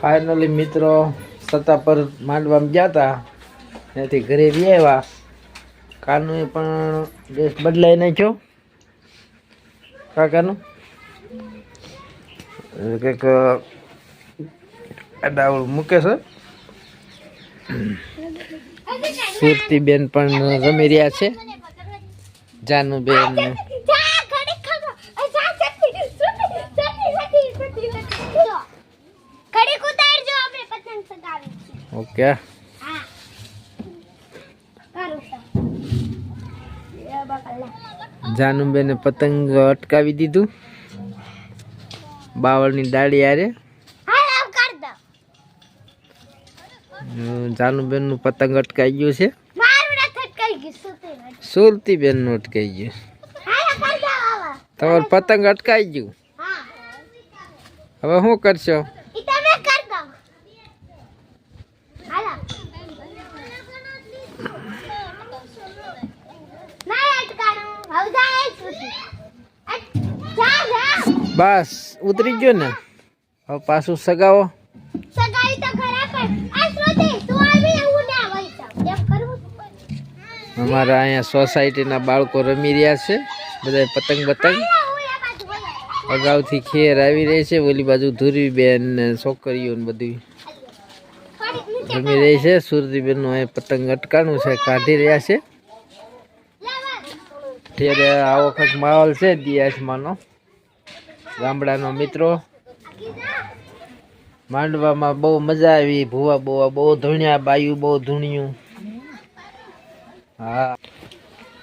Finally મિત્રો સત્તા પર માંડવામાં ગયા હતા. ત્યાંથી ઘરે બી આવ્યા. કાનું પણ દેશ બદલાઈ નાખ્યો. કાકાનું? કંઈક અડાવળ મૂકે છે. સુરતી બેન પણ રમી રહ્યા છે. જાનુ બેન ને ઘડીક ઉતારજો આપણે પતંગ ચગાવી છે ઓકે જાનુબેને પતંગ અટકાવી દીધું. બાવળની દાડી આરે. દો જાનુબેનનું પતંગ અટકાઈ ગયું છે. સુરતી બેન બેનનું અટકાઈ ગયું તમારું પતંગ અટકાઈ ગયું? હવે શું કરશો ઈ તમે કર દો હાલો ના અટકાણું હવે જાય સુતી અટ- જા જા બસ ઉતરી ગયો ને. હવે પાછું સગાવો. આ અમારા અહીંયા સોસાયટીના બાળકો રમી રહ્યા છે બધા પતંગ બોલાવું. અગાઉથી ખેર આવી રહી છે ઓલી બાજુ ધુરી બેન ને છોકરીઓ ને બધી. રમી રહી છે સુરતીબેનનું અહીં પતંગ અટકાણું છે કાઢી રહ્યા છે. અત્યારે વખત કંઈક માહોલ છે દિયાસમાંનો ગામડાનો મિત્રો. માંડવામાં બહુ મજા આવી. ભૂવા બોવા બહુ ધૂણ્યા, બાયું બહુ ધૂણ્યું. હા.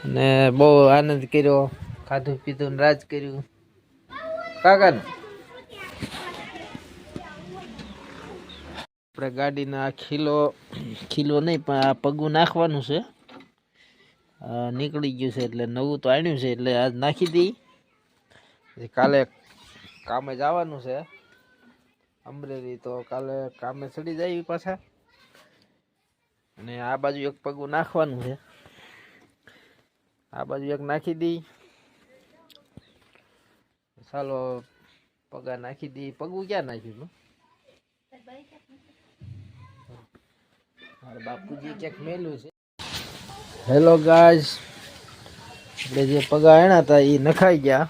અને બહુ આનંદ કર્યો. ખાધું પીધું રાજ કર્યું. કાકા આપણે ગાડીના આ ખીલો ખીલો નહીં, પણ આ પગું નાખવાનું છે. નીકળી ગયું છે એટલે નવું તો આણ્યું છે એટલે આજ નાખી દઈ. કાલે કામે જવાનું છે. અમરેલી તો કાલે કામે ચડી જાય પાછા. અને આ બાજુ એક પગું નાખવાનું છે. આ બાજુ એક નાખી દઈ ચાલો, પગા નાખી દઈ પગું ક્યાં નાખ્યું? બાપુજી ક્યાંક મેલું છે. હેલો ગાજ આપણે જે પગા એના હતા એ નખાઈ ગયા.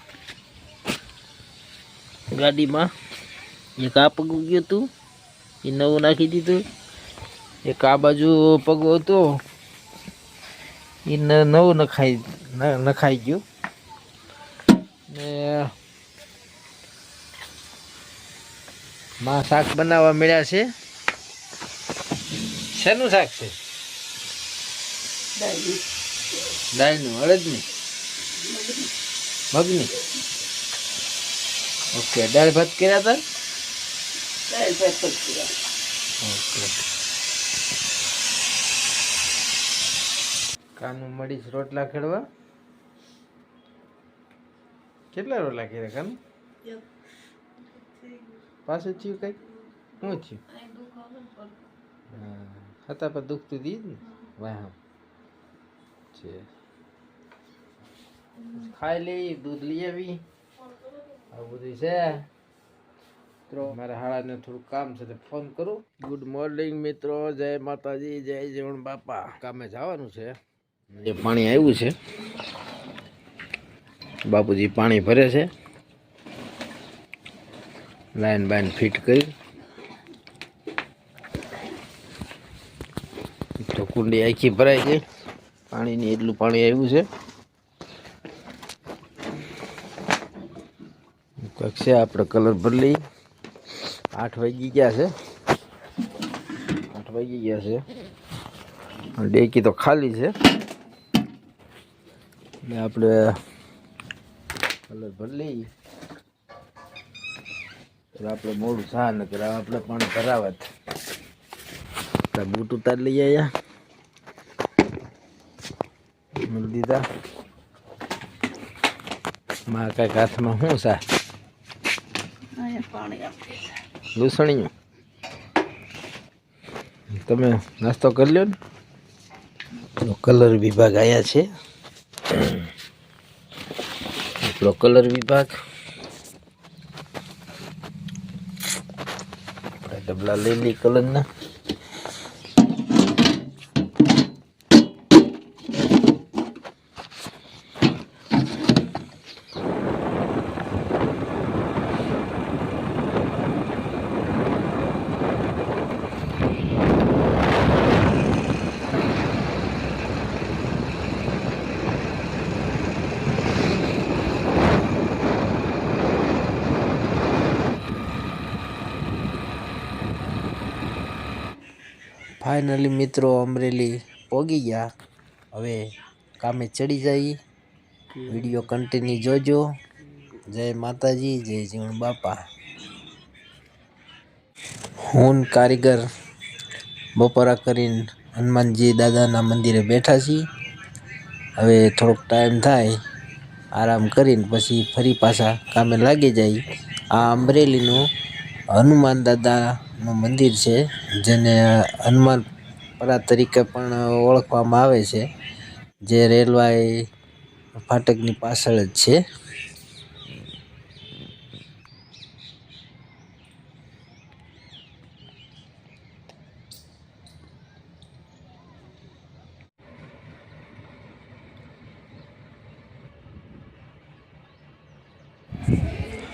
ગાડીમાં. એક આ પગ ગયું હતું એ નવું નાખી દીધું. એક આ બાજુ પગું હતો એ નવું નખાઈ નખાઈ ગયું. ને માં શાક બનાવવા મળ્યા છે. શેનું શાક છે? દાળનું અડદની? મગની. ઓકે દાળ ભાત કર્યા હતા? ઓકે. કાનું મળીશ રોટલા ખેડવા? કેટલા રોટલા કર્યા કાનું? પાછું થયું કંઈક? શું થયું? હતા પણ દુખતું દી ને? વાહ. છે. ખાઈ લઈ દૂધ લઈ આવી. આવું છે. મિત્રો, મારા હાળાને થોડું કામ છે ફોન કરું. ગુડ મોર્નિંગ મિત્રો. જય માતાજી, જય જીવણ બાપા. કામે જવાનું છે. જે પાણી આવ્યું છે. બાપુજી પાણી ભરે છે. લાઈન બાઈન ફિટ કરી. તો કુંડી આખી ભરાઈ ગઈ. પાણીની એટલું પાણી આવ્યું છે. કંઈક છે, આપણે કલર બદલી આઠ વાગી ગયા છે. આઠ વાગી ગયા છે. ડેકી તો ખાલી છે. ને આપણે કલર ભરલી આપણે મોડું સા ન કરાવે આપણે પણ ભરાવત બૂટ ઉતાર લઈ આવ્યા દીધા. માં કાંઈક હાથમાં શું સા લૂસણીયું. તમે નાસ્તો કરી લ્યો ને. કલર વિભાગ આવ્યા છે. આપણો કલર વિભાગ. ડબલા લઈ લઈ કલરના. ફાઇનલી મિત્રો અમરેલી પોગી ગયા. હવે કામે ચડી જઈ વીડિયો કન્ટિન્યુ જોજો. જય માતાજી, જય જીવણ બાપા. હું કારીગર બપોરા કરીને હનુમાનજી દાદાના મંદિરે બેઠા છીએ. હવે થોડોક ટાઈમ થાય, આરામ કરીને પછી ફરી પાછા કામે લાગી જાય. આ અમરેલીનું હનુમાન મંદિર છે, જેને હનુમાનપરા તરીકે પણ ઓળખવામાં આવે છે, જે રેલવે ફાટકની પાછળ જ છે.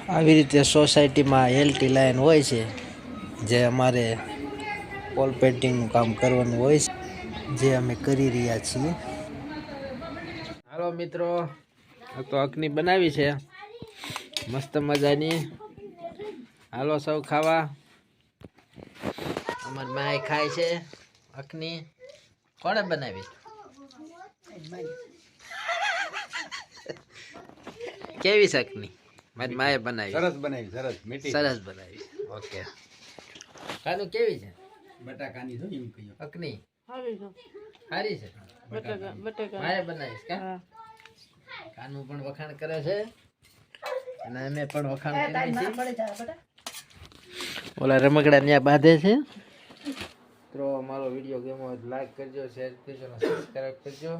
આવી રીતે સોસાયટીમાં એલટી લાઈન હોય છે. જે અમારે પોલ પેન્ટિંગનું કામ કરવાનું હોય છે જે અમે કરી રહ્યા છીએ. હાલો મિત્રો આ તો અકની બનાવી છે. મસ્ત મજાની. હાલો સૌ ખાવા. અમારી માય ખાય છે અકની કોણે બનાવી? કેવી છે અકની મારી માએ બનાવી. સરસ બનાવી સરસ મીઠી. સરસ બનાવી. ઓકે. કાનું કેવી છે? બટાકાની છે એમ કહ્યું અકની સારી છે. માએ બનાવીશ કા? કાનું પણ વખાણ કરે છે. અને અમે પણ વખાણ કરીએ છીએ. ઓલા રમકડા ત્યાં બાંધે છે. તો અમારો વીડિયો ગેમો હોય લાઈક કરજો શેર કરજો અને સબસ્ક્રાઈબ કરજો.